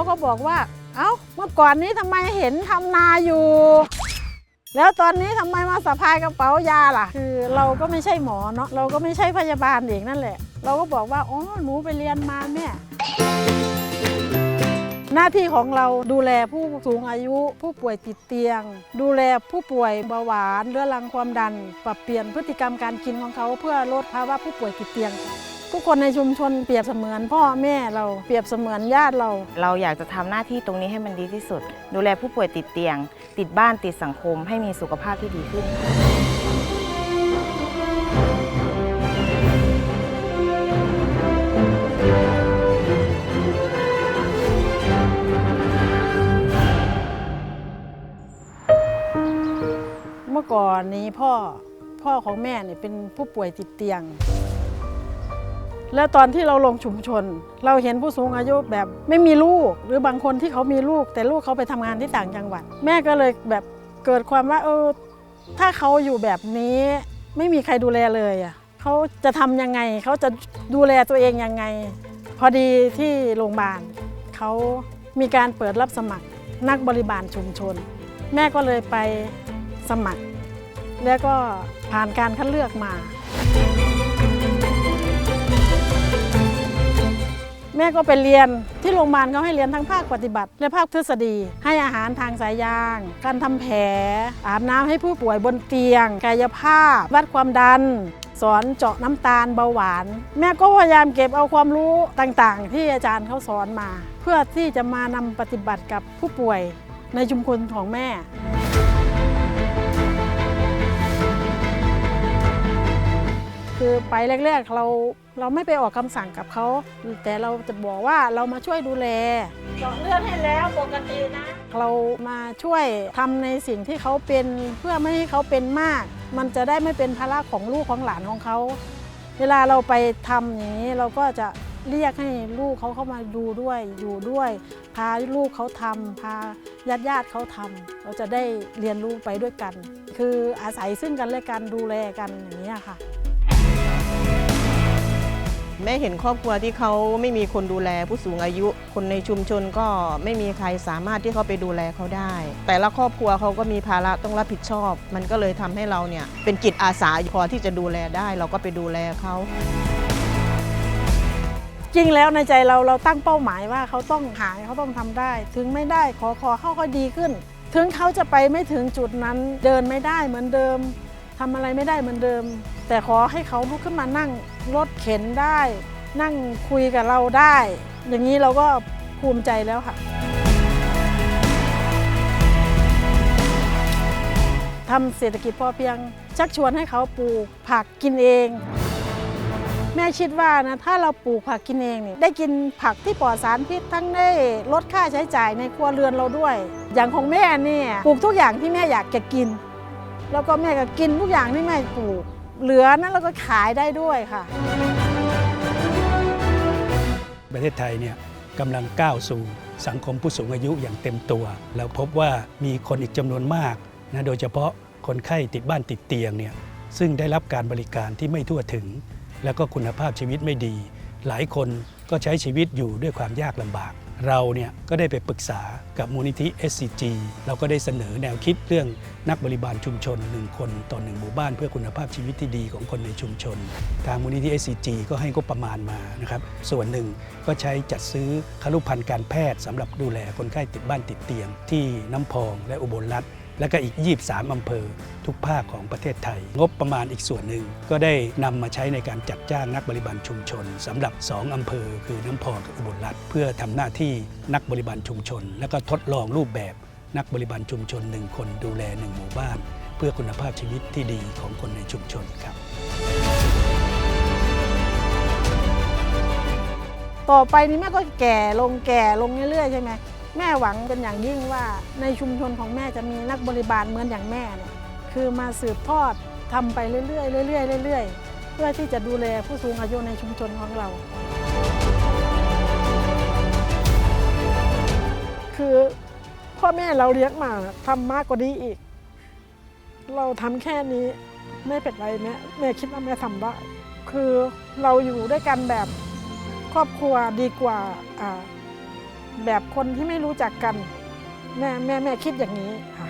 เขาก็บอกว่า เอ้าเมื่อก่อนนี้ทำไมเห็นทำนาอยู่ แล้วตอนนี้ทำไมมาสะพายกระเป๋ายาล่ะ คือเราก็ไม่ใช่หมอเนาะเราก็ไม่ใช่พยาบาลเองนั่นแหละ เราก็บอกว่าอ๋อหนูไปเรียนมาแม่หน้าที่ของเราดูแลผู้สูงอายุ ผู้ป่วยติดเตียง ดูแลผู้ป่วยเบาหวานเรื้อรังความดัน ปรับเปลี่ยนพฤติกรรมการกินของเขาเพื่อลดภาวะผู้ป่วยติดเตียง ทุกคนในชุมชนเปรียบเสมือนพ่อแม่เราเปรียบเสมือนญาติเรา เราอยากจะทำหน้าที่ตรงนี้ให้มันดีที่สุด ดูแลผู้ป่วยติดเตียง ติดบ้านติดสังคม ให้มีสุขภาพที่ดีขึ้นค่ะเมื่อก่อนนี้พ่อพ่อของแม่เนี่ยเป็นผู้ป่วยติดเตียง แล้วตอนที่เราลงชุมชน เราเห็นผู้สูงอายุแบบไม่มีลูก หรือบางคนที่เขามีลูก แต่ลูกเขาไปทำงานที่ต่างจังหวัด แม่ก็เลยแบบเกิดความว่าเออถ้าเขาอยู่แบบนี้ไม่มีใครดูแลเลยอะเขาจะทำยังไงเขาจะดูแลตัวเองยังไง พอดีที่โรงพยาบาลเขามีการเปิดรับสมัครนักบริบาลชุมชน แม่ก็เลยไปสมัคร แล้วก็ผ่านการคัดเลือกมา แม่ก็ไปเรียนที่โรงพยาบาลเขาให้เรียนทั้งภาคปฏิบัติ และภาคทฤษฎี ให้อาหารทางสายยาง การทำแผล อาบน้ำให้ผู้ป่วยบนเตียง กายภาพ วัดความดัน สอนเจาะน้ำตาลเบาหวาน แม่ก็พยายามเก็บเอาความรู้ต่างๆ ที่อาจารย์เขาสอนมา เพื่อที่จะมานำปฏิบัติกับผู้ป่วยในชุมชนของแม่คือไปแรกๆเรา เราไม่ไปออกคำสั่งกับเขา แต่เราจะบอกว่าเรามาช่วยดูแลเจาะเลือดให้แล้วปกตินะ เรามาช่วยทำในสิ่งที่เขาเป็นเพื่อไม่ให้เขาเป็นมาก มันจะได้ไม่เป็นภาระของลูกของหลานของเขา เวลาเราไปทำอย่างนี้เราก็จะเรียกให้ลูกเขาเข้ามาดูด้วยอยู่ด้วย พาลูกเขาทำพาญาติญาติๆเขาทำเราจะได้เรียนรู้ไปด้วยกัน คืออาศัยซึ่งกันและกันดูแลกันอย่างนี้ค่ะ แม่เห็นครอบครัวที่เขาไม่มีคนดูแลผู้สูงอายุ คนในชุมชนก็ไม่มีใครสามารถที่เขาไปดูแลเขาได้ แต่ละครอบครัวเขาก็มีภาระต้องรับผิดชอบ มันก็เลยทำให้เราเนี่ยเป็นจิตอาสาพอที่จะดูแลได้ เราก็ไปดูแลเขาจริงแล้วในใจเราเราตั้งเป้าหมายว่าเขาต้องหายเขาต้องทำได้ ถึงไม่ได้ขอขอเขาก็ดีขึ้น ถึงเขาจะไปไม่ถึงจุดนั้นเดินไม่ได้เหมือนเดิมทำอะไรไม่ได้เหมือนเดิม แต่ขอให้เขาลุกขึ้นมานั่ง รถเข็นได้ นั่งคุยกับเราได้ อย่างนี้เราก็ภูมิใจแล้วค่ะทำเศรษฐกิจพอเพียง ชักชวนให้เขาปลูกผักกินเอง แม่คิดว่านะถ้าเราปลูกผักกินเองเนี่ยได้กินผักที่ปลอดสารพิษทั้งได้ลดค่าใช้จ่ายในครัวเรือนเราด้วย อย่างของแม่เนี่ยปลูกทุกอย่างที่แม่อยากจะกิน แล้วก็แม่ก็กินทุกอย่างที่แม่ปลูก เหลือนั้นเราก็ขายได้ด้วยค่ะ ประเทศไทยเนี่ยกำลังก้าวสู่สังคมผู้สูงอายุอย่างเต็มตัวแล้วพบว่ามีคนอีกจำนวนมากนะโดยเฉพาะคนไข้ติดบ้านติดเตียงเนี่ยซึ่งได้รับการบริการที่ไม่ทั่วถึง แล้วก็คุณภาพชีวิตไม่ดี หลายคนก็ใช้ชีวิตอยู่ด้วยความยากลำบาก เราเนี่ยก็ได้ไปปรึกษากับมูลนิธิ SCG เราก็ได้เสนอแนวคิดเรื่องนักบริบาลชุมชน 1 คนต่อหนึ่งหมู่บ้านเพื่อคุณภาพชีวิตที่ดีของคนในชุมชน ทางมูลนิธิ SCG ก็ให้ก็ประมาณมานะครับส่วนหนึ่งก็ใช้จัดซื้อคลุพันธ์การแพทย์สำหรับดูแลคนไข้ติดบ้านติดเตียง ที่น้ำพองและอุบลรัฐ และก็อีก 23 อำเภอ ทุกภาคของประเทศไทย งบประมาณอีกส่วนหนึ่ง ก็ได้นำมาใช้ในการจัดจ้างนักบริบาลชุมชนสำหรับ 2 อำเภอ คือน้ำพอกับอุบลรัฐเพื่อทำหน้าที่นักบริบาลชุมชน และก็ทดลองรูปแบบนักบริบาลชุมชน 1 คนดูแล 1 หมู่บ้าน เพื่อคุณภาพชีวิตที่ดีของคนในชุมชนครับต่อไปนี้แม่ก็แก่ลงแก่ลงเรื่อยๆใช่ไหม แม่หวังเป็นอย่างยิ่งว่าในชุมชนของแม่จะมีนักบริบาลเหมือนอย่างแม่เนี่ยคือมาสืบทอดทำไปเรื่อยๆเรื่อยๆเรื่อยๆ เพื่อที่จะดูแลผู้สูงอายุในชุมชนของเรา คือพ่อแม่เราเลี้ยงมาทำมากกว่านี้อีก เราทำแค่นี้ไม่เป็นไรแม่แม่คิดว่าแม่ทำได้คือเราอยู่ด้วยกันแบบครอบครัวดีกว่าอ่า แบบคนที่ไม่รู้จักกันแม่แม่แม่คิดอย่างนี้ค่ะ